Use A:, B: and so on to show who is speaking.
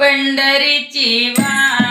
A: पंढरीची वा